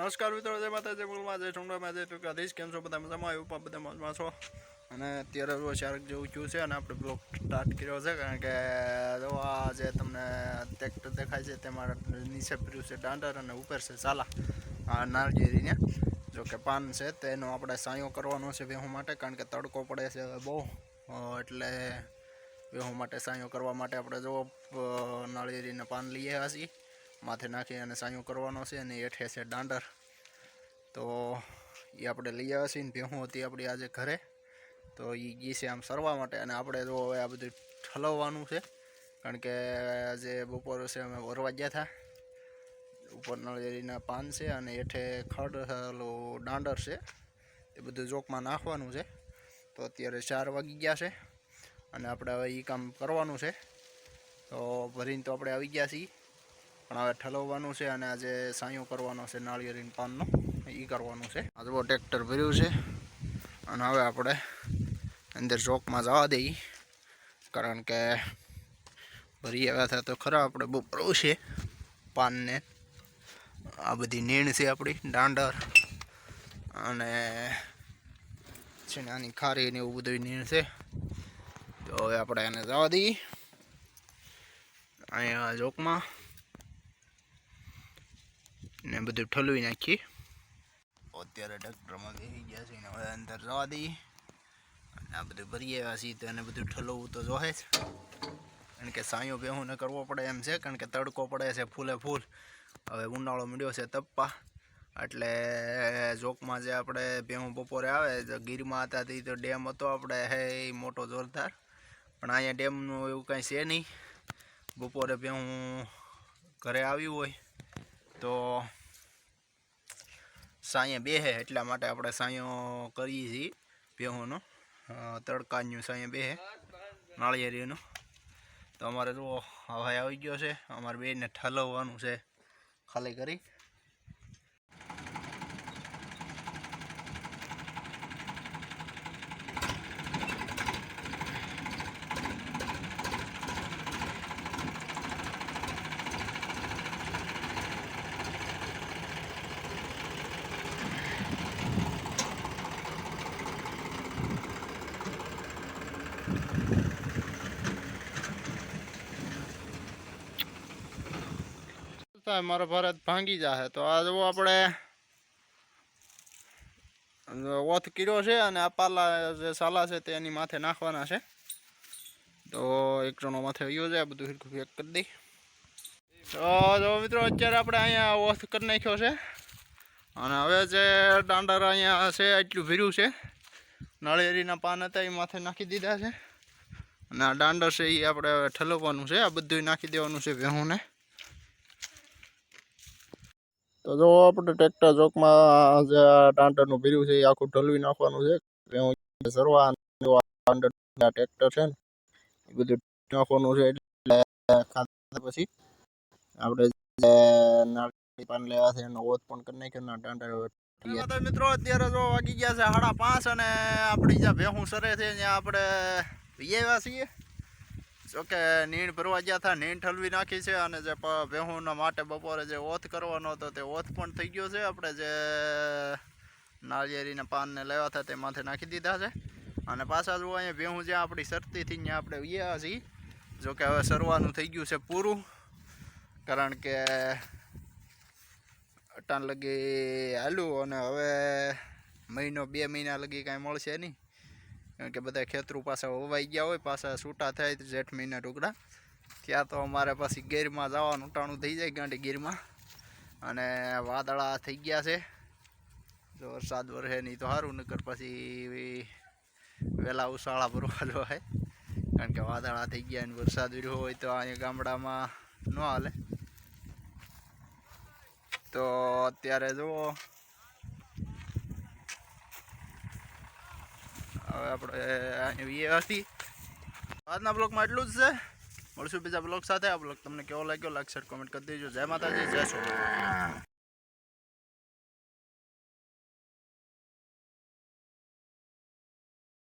નમસ્કાર મિત્રો, જય માતાજી મૂળમાં જય ઠુંડામાં, જય ટુકાધીશ કેમ છો? બધા મજામાં? આવ્યું પણ બધા મજામાં છો? અને અત્યારે જો શાર્ક જેવું થયું છે અને આપણે બ્લોક સ્ટાર્ટ કર્યો છે, કારણ કે જો આ જે તમને ટ્રેક્ટર દેખાય છે, તેમાં નીચે પીર્યું છે દાંડર અને ઉપર છે ચાલા આ નાળિયેરીને જો કે પાન છે, તેનો આપણે સાયો કરવાનો છે વેહું માટે, કારણ કે તડકો પડે છે બહુ. એટલે વેહું માટે સાયો કરવા માટે આપણે જો નાળિયેરીને પાન લઈએ હસી માથે નાખી અને સાયો કરવાનો છે અને હેઠે છે દાંડર. તો એ આપણે લઈ આવ્યા છીએ ને ભેહું હતી આપણી આજે ઘરે. તો એ ગી છે આમ સરવા માટે અને આપણે જો હવે આ બધું ઠલવવાનું છે. કારણ કે આજે બપોર છે અમે વરવા ગયા હતા ઉપર નળિયેરીના પાન છે અને હેઠે ખડ દાંડર છે. એ બધું જોકમાં નાખવાનું છે. તો અત્યારે ચાર વાગી ગયા છે અને આપણે હવે એ કામ કરવાનું છે. તો ભરીને તો આપણે આવી ગયા છીએ. પણ હવે ઠલવવાનું છે અને આજે સાયો કરવાનો છે નાળિયેરીન પાનનો. એ કરવાનું છે. આ બહુ ટ્રેક્ટર ભર્યું છે. અને હવે આપણે અંદર ચોકમાં જવા દઈએ કારણ કે ભરી આવ્યા હતા તો ખરા આપણે બહુ છે. પાનને. આ બધી નીણ છે આપણી દાંડર અને છે ને આની ખારી ને એવું બધું નીણ છે. તો હવે આપણે એને જવા દઈએ. અહીંયા ચોકમાં. ને બધું ઠલવી નાખીએ અત્યારે ટ્રેક્ટરમાં બેસી ગયા છે ને હવે અંદર જવા દઈએ. અને આ બધું ભરી આવ્યા છીએ તો એને બધું ઠલવવું તો જોહે જ. કારણ કે સાયો બેહું ને કરવો પડે એમ છે, કારણ કે તડકો પડે છે ફૂલે ફૂલ. હવે ઉનાળો મળ્યો છે તપ્પા. એટલે જોકમાં જે આપણે ભેહું બપોરે આવે ગીરમાં હતા તે તો ડેમ હતો આપણે, હે મોટો જોરદાર. પણ અહીંયા ડેમનું એવું કાંઈ છે નહીં. બપોરે ભેહું ઘરે આવ્યું હોય તો સાંયે બેહે એટલા માટે આપણે સાંયો કરીએ છીએ ભેહુંનો. તડકાનું સાંયે બેહે, નાળિયેરીનું. તો અમારે જુઓ હવે આવી ગયો છે. અમારે બેને ઠલવવાનું છે ખાલી કરી. થાય મારો ભારત ભાંગી જશે તો આ જો આપણે ઓથ કીડો છે અને આ પાલા જે સાલા છે તે એની માથે નાખવાના છે. તો એક જણો માથે આવ્યો છે આ બધું હિરખું ફેક કરી દઈ. તો જો મિત્રો, અત્યારે આપણે અહીંયા ઓથ કરી નાખ્યો છે. અને હવે જે દાંડર અહીંયા છે એટલું ભીર્યું છે. નળિયેરીના પાન હતા, એ માથે નાખી દીધા છે. અને આ દાંડર છે, એ આપણે હવે ઠલવવાનું છે. આ બધું નાખી દેવાનું છે ભેહુંને તો જો આપણે ટ્રેક્ટર ચોકમાં જે દાંડરનું ભર્યું છે એ આખું ઢલવી નાખવાનું છે. હું સરવા ટ્રેક્ટર છે ને, એ બધું નાખવાનું છે એટલે ખાધા પછી આપણે જે નાળી પાન લેવા છે એનો ઓત પણ કરી નાખ્યો ના દાંડર મિત્રો અત્યારે જો વાગી ગયા છે સાડા પાંચ અને આપણી જ્યાં ભેહું સરે છે ત્યાં આપણે આવ્યા છીએ. જોકે નીણ ભરવા ગયા હતા નીણ ઠલવી નાખી છે અને જે પ- માટે બપોરે જે ઓથ કરવાનો હતો તે ઓથ પણ થઈ ગયો છે. આપણે જે નાળિયેરીના પાનને લેવા હતા તે માથે નાખી દીધા છે. અને પાછા જુઓ અહીંયા ભેહું જ્યાં આપણી શરતીથી ત્યાં આપણે ગયા છીએ. જોકે હવે સરવાનું થઈ ગયું છે પૂરું. કારણ કે અટાણ લગી હાલું અને હવે મહિનો બે મહિના લગી કાંઈ મળશે નહીં. કારણ કે બધા ખેતરું પાછા વવાઈ ગયા હોય, પાછા છૂટા થાય જેઠ મહિના ટુકડા ત્યાં તો અમારે પછી ગીરમાં જવાનું, ઉટાણું થઈ જાય ગાંડી ગીરમાં. અને વાદળા થઈ ગયા છે. જો વરસાદ વરસે નહીં તો સારું નગર પછી વહેલા ઉશાળા ભરવા હોય. કારણ કે વાદળા થઈ ગયા અને વરસાદ વર્યો હોય તો અહીંયા ગામડામાં ન હાલે. તો અત્યારે જુઓ હવે આપણે હતી. આજના બ્લોગમાં એટલું જ છે. મળશું બીજા બ્લોગ સાથે. આ બ્લોગ તમને કેવો લાગ્યો લાગશે કોમેન્ટ કરી દેજો. જય માતાજી, જય સોમનાથ